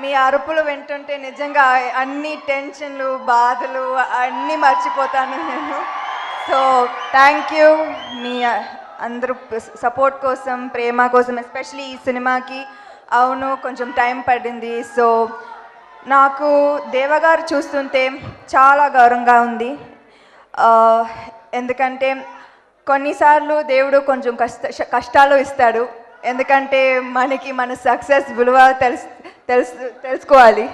మీ అరుపులు వింటుంటే నిజంగా అన్ని టెన్షన్లు బాధలు అన్నీ మర్చిపోతాను నేను. సో థ్యాంక్ యూ మీ అందరూ సపోర్ట్ కోసం ప్రేమ కోసం ఎస్పెషలీ ఈ సినిమాకి. అవును కొంచెం టైం పడింది. సో నాకు దేవగారు చూస్తుంటే చాలా గౌరవంగా ఉంది. ఎందుకంటే కొన్నిసార్లు దేవుడు కొంచెం కష్ట కష్టాలు ఇస్తాడు. ఎందుకంటే మనకి మన సక్సెస్ విలువ తెలుసు తెలుసు తెలుసుకోవాలి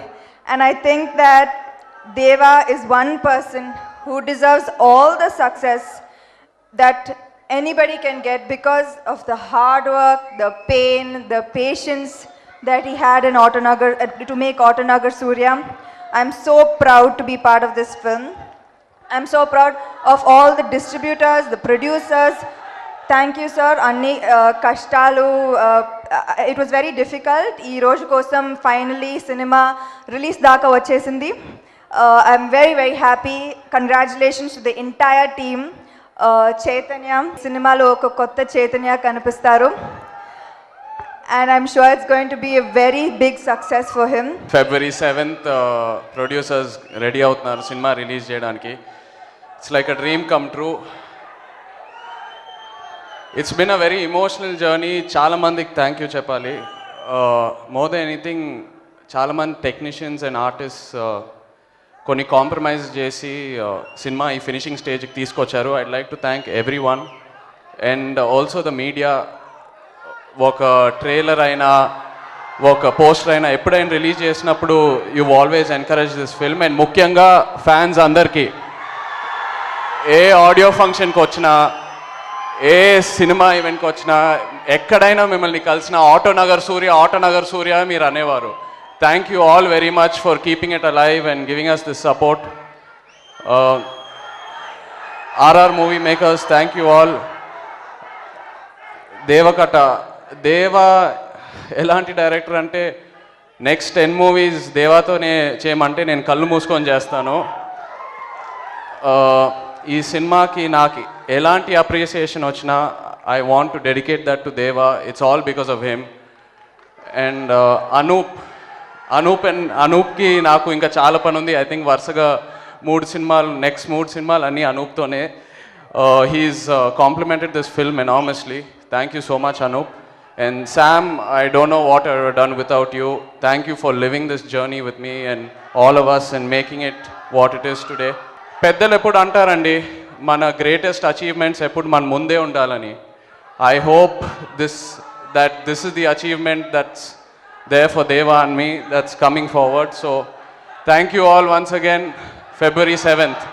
and I think that Deva is one person who deserves all the success that anybody can get because of the hard work, the pain, the patience that he had in Autonagar to make Autonagar Surya. I'm so proud to be part of this film. I'm so proud of all the distributors, the producers. Thank you, sir. Anni kashtalu. it was very difficult ఈ రోజు కోసం finally cinema release దాకా వచ్చేసింది. I'm very very happy congratulations to the entire team Chaitanya సినిమాలో ఒక కొత్త చైతన్య కనిపిస్తారు. And I'm sure it's going to be a very big success for him February seventh producers ready అవుతున్నారు సినిమా రిలీజ్ చేయడానికి. It's like a dream come true it's been a very emotional journey చాలామందికి thank you చెప్పాలి. More than anything చాలామంది technicians and artist కొన్ని compromise చేసి uh, cinema ఈ finishing స్టేజ్కి తీసుకొచ్చారు. I'd like to thank everyone and also the media ఒక trailer అయినా ఒక పోస్టర్ అయినా ఎప్పుడైనా రిలీజ్ చేసినప్పుడు you always encourage this film and ముఖ్యంగా ఫ్యాన్స్ అందరికీ. ఏ ఆడియో ఫంక్షన్కి వచ్చినా ఏ సినిమా ఈవెంట్కి వచ్చినా ఎక్కడైనా మిమ్మల్ని కలిసిన ఆటోనగర్ సూర్య ఆటోనగర్ సూర్య మీరు అనేవారు. Thank you all very much for keeping it live and giving us this support RR movie makers thank you all Devakatta Deva ఎలాంటి డైరెక్టర్ అంటే నెక్స్ట్ టెన్ మూవీస్ దేవాతోనే చేయమంటే నేను కళ్ళు మూసుకొని చేస్తాను. Uh, ఈ సినిమాకి నాకు ఎలాంటి అప్రిసియేషన్ వచ్చినా I want to dedicate that to Deva it's all because of him and Anoop Anoop and అనూప్కి నాకు ఇంకా చాలా పని ఉంది. ఐ థింక్ వరుసగా మూడు సినిమాలు నెక్స్ట్ మూడు సినిమాలు అన్నీ అనూప్తోనే he's complemented this film enormously thank you so much Anoop and Sam I don't know what I done without you thank you for living this journey with me and all of us and making it what it is today పెద్దలు ఎప్పుడు అంటారండి మన greatest achievements ఎప్పుడు మన ముందే ఉండాలని. I hope this that this is the achievement that's they for Deva and me that's coming forward so thank you all once again February seventh